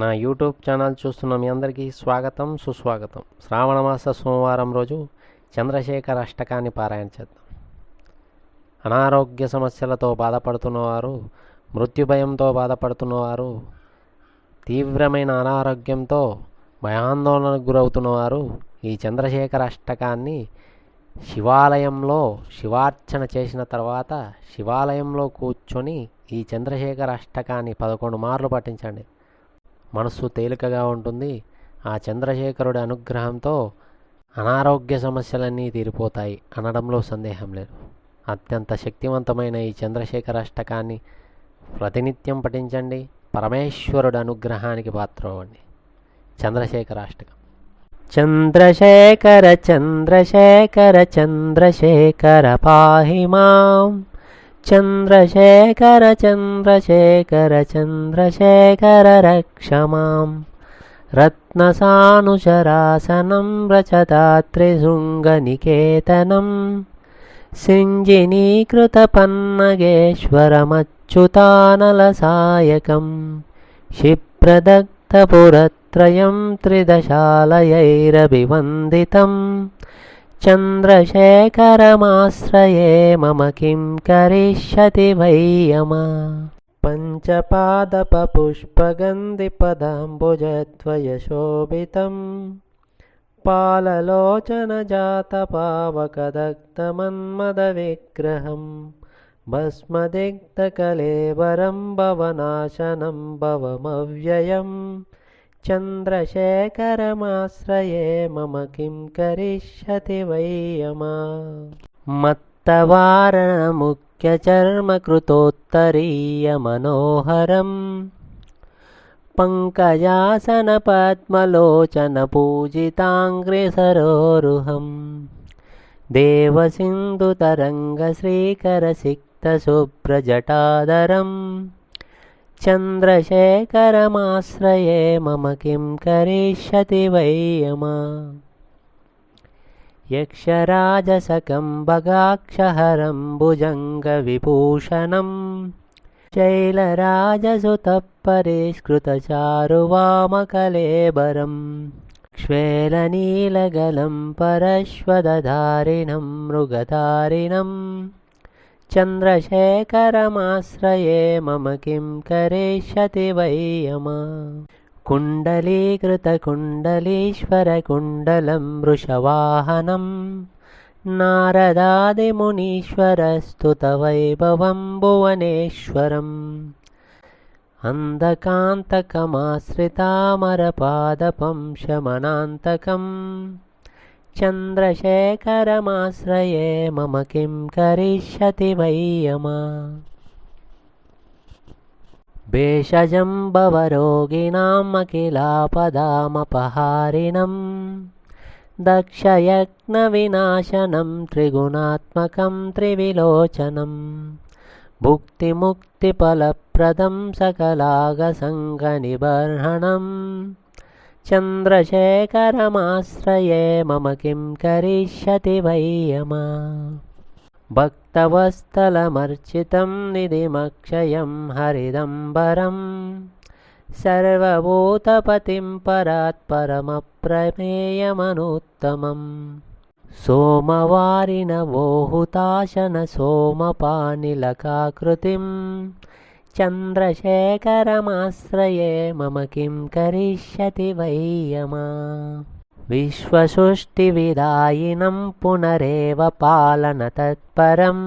నా YouTube channel చూస్తున్న మీ అందరికీ స్వాగతం సుస్వాగతం. శ్రావణమాస సోమవారం రోజు చంద్రశేఖర్ అష్టకాన్ని పారాయణ చేద్దాం. అనారోగ్య సమస్యలతో బాధపడుతున్నవారు మృత్యు భయంతో బాధపడుతున్నవారు తీవ్రమైన అనారోగ్యంతో భయాందోళనకు గురవుతున్నవారు ఈ చంద్రశేఖర అష్టకాన్ని శివాలయంలో శివార్చన చేసిన తర్వాత శివాలయంలో కూర్చొని ఈ చంద్రశేఖర అష్టకాన్ని పదకొండు మార్లు పఠించండి. మనస్సు తేలికగా ఉంటుంది. ఆ చంద్రశేఖరుడి అనుగ్రహంతో అనారోగ్య సమస్యలన్నీ తీరిపోతాయి. అనడంలో సందేహం లేదు. అత్యంత శక్తివంతమైన ఈ చంద్రశేఖర అష్టకాన్ని ప్రతినిత్యం పఠించండి. పరమేశ్వరుడు అనుగ్రహానికి పాత్ర అవ్వండి చంద్రశేఖర అష్టకం. చంద్రశేఖర చంద్రశేఖర చంద్రశేఖర పాహి మాం. చంద్రశేఖర చంద్రశేఖర చంద్రశేఖర రక్ష మాం రత్నసానుశరాసనం రచతాత్రిశృంగనికేతనం सिञ्जिनीकृतपन्नगेश्वरमच्युतानलसायकं क्षिप्रदग्धपुरत्रयं त्रिदशालयैरभिवन्दितं चन्द्रशेखरमाश्रये मम किं करिष्यति वै यमा? पञ्चपादपपुष्पगन्धिपदाम्बुजद्वयशोभितं पाललोचनजातपावकदग्धमन्मदविग्रहम् भस्मदिग्धकलेवरं भवनाशनं भवमव्ययं चन्द्रशेखरमाश्रये मम किं करिष्यति वै यमा मत्तवारणमुख्यचर्मकृतोत्तरीयमनोहरम् पङ्कजासनपद्मलोचनपूजिताङ्घ्रिसरोरुहम् देवसिन्धुतरङ्गश्रीकरसिक्तशुभ्रजटादरं चन्द्रशेखरमाश्रये मम किं करिष्यति वै यमा? यक्षराजसकं बगाक्षहरं भुजङ्गविभूषणं शैलराजसुतपरिष्कृतचारुवामकलेबरम्। क्ष्वेलनीलगलं परश्वदधारिणं मृगधारिणं चन्द्रशेखरमाश्रये मम किं करिष्यति वै यमा? कुण्डलीकृतकुण्डलीश्वरकुण्डलं वृषवाहनं नारदादिमुनीश्वरस्तुतवैभवं भुवनेश्वरम् अन्धकान्तकमाश्रितामरपादपं शमनान्तकं चन्द्रशेखरमाश्रये मम किं करिष्यति वै यमा? भेषजं भवरोगिणाम् अखिलापदामपहारिणं दक्षयज्ञविनाशनं त्रिगुणात्मकं त्रिविलोचनम् भुक्तिमुक्तिफलप्रदं सकलागसङ्गनिबर्हणं चन्द्रशेखरमाश्रये मम किं करिष्यति वै यमा? भक्तवत्सलमर्चितं निधिमक्षयं हरिदम्बरं सर्वभूतपतिं परात्परमप्रमेयमनुत्तमम् सोमवारिणवोहुताशनसोमपानिलकाकृतिं चन्द्रशेखरमाश्रये मम किं करिष्यति वै यमा। विश्वसृष्टिविदायिनं पुनरेव पालनतत्परं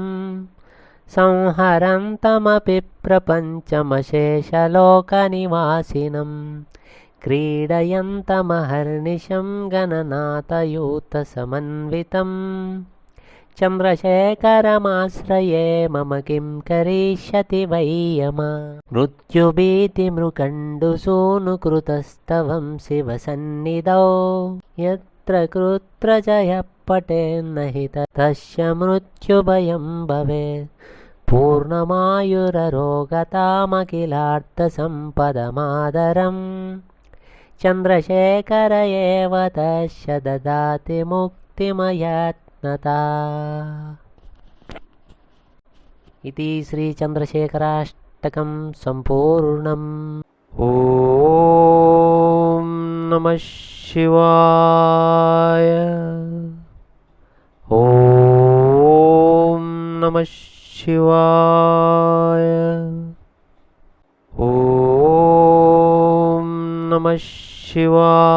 संहरन्तमपि प्रपञ्चमशेषलोकनिवासिनं। क्रीडयन्तमहर्निशं गणनाथयूतसमन्वितं चन्द्रशेखरमाश्रये मम किं करिष्यति वै यमा मृत्युभीतिमृकण्डुसूनुकृतस्तवं शिवसन्निधौ। यत्र कृत्रजयः पटेन्न हि तस्य मृत्युभयं भवेत्। पूर्णमायुररोगतामखिलार्थसम्पदमादरम्। चन्द्रशेखर एव तस्य ददाति नता इति श्रीचन्द्रशेखराष्टकं सम्पूर्णम्। ॐ नमः शिवाय। ॐ नमः शिवाय। ॐ नमः शिवाय।